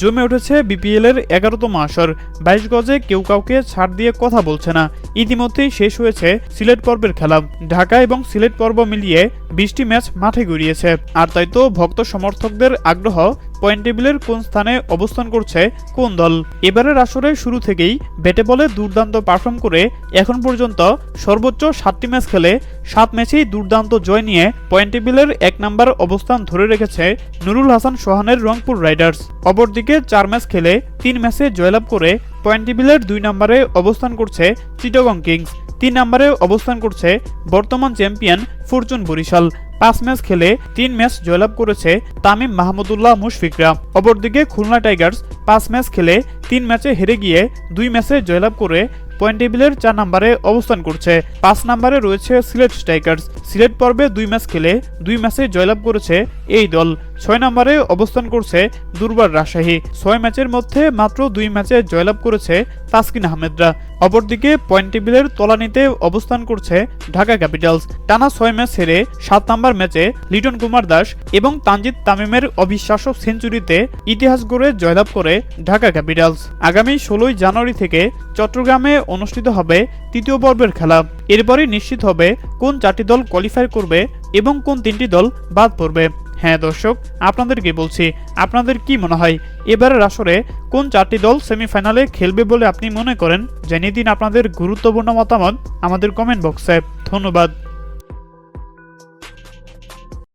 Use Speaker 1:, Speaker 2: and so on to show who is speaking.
Speaker 1: জমে উঠেছে বিপিএল এর এগারোতম আসর। বাইশ গজে কেউ কাউকে ছাড় দিয়ে কথা বলছে না। ইতিমধ্যেই শেষ হয়েছে সিলেট পর্বের খেলা। ঢাকা এবং সিলেট পর্ব মিলিয়ে বিশটি ম্যাচ মাঠে গড়িয়েছে। আর তাই তো ভক্ত সমর্থকদের আগ্রহ পয়েন্ট টেবিলের কোন স্থানে অবস্থান করছে কোন দল? এবারের আসরে শুরু থেকেই ব্যাটে বলে দুর্দান্ত পারফর্ম করে এখন পর্যন্ত সর্বোচ্চ সাতটি ম্যাচ খেলে সাত ম্যাচেই দুর্দান্ত জয় নিয়ে পয়েন্ট টেবিলের এক নম্বর অবস্থান ধরে রেখেছে নুরুল হাসান সোহানের রংপুর রাইডার্স। অপরদিকে চার ম্যাচ খেলে তিন ম্যাচে জয়লাভ করে পয়েন্ট টেবিলের দুই নম্বরে অবস্থান করছে চিটগং কিংস। তিন নম্বরে অবস্থান করছে বর্তমান চ্যাম্পিয়ন ফরচুন বরিশাল। পাঁচ ম্যাচ খেলে তিন ম্যাচ জয়লাভ করেছে তামিম মাহমুদুল্লাহ মুশফিকরা। অপরদিকে খুলনা টাইগার্স পাঁচ ম্যাচ খেলে তিন ম্যাচে হেরে গিয়ে দুই ম্যাচে জয়লাভ করে পয়েন্ট টেবিলের চার নম্বরে অবস্থান করছে। পাঁচ নম্বরে রয়েছে সিলেট স্ট্রাইকার্স। সিলেট পর্বে দুই ম্যাচ খেলে দুই ম্যাচে জয়লাভ করেছে এই দল। ছয় নম্বরে অবস্থান করছে দুর্বার রাজশাহী। ছয় ম্যাচের মধ্যে মাত্র দুই ম্যাচে জয়লাভ করেছে তাসকিন আহমেদরা। অপরদিকে পয়েন্ট টেবিলের তলানিতে অবস্থান করছে ঢাকা ক্যাপিটালস। টানা ছয় ম্যাচ হেরে সাত নম্বর ম্যাচে লিটন কুমার দাস এবং তানজিদ তামিমের অবিশ্বাস্য সেঞ্চুরিতে ইতিহাস গড়ে জয়লাভ করে ঢাকা ক্যাপিটালস। আগামী ষোলোই জানুয়ারি থেকে চট্টগ্রামে অনুষ্ঠিত হবে তৃতীয় পর্বের খেলা। এরপরই নিশ্চিত হবে কোন চারটি দল কোয়ালিফাই করবে এবং কোন তিনটি দল বাদ পড়বে। হ্যাঁ দর্শক, আপনাদেরকে বলছি, আপনাদের কি মনে হয়? এবারের আসরে কোন চারটি দল সেমিফাইনালে খেলবে বলে আপনি মনে করেন? জানিয়ে দিন আপনাদের গুরুত্বপূর্ণ মতামত আমাদের কমেন্ট বক্সে ধন্যবাদ।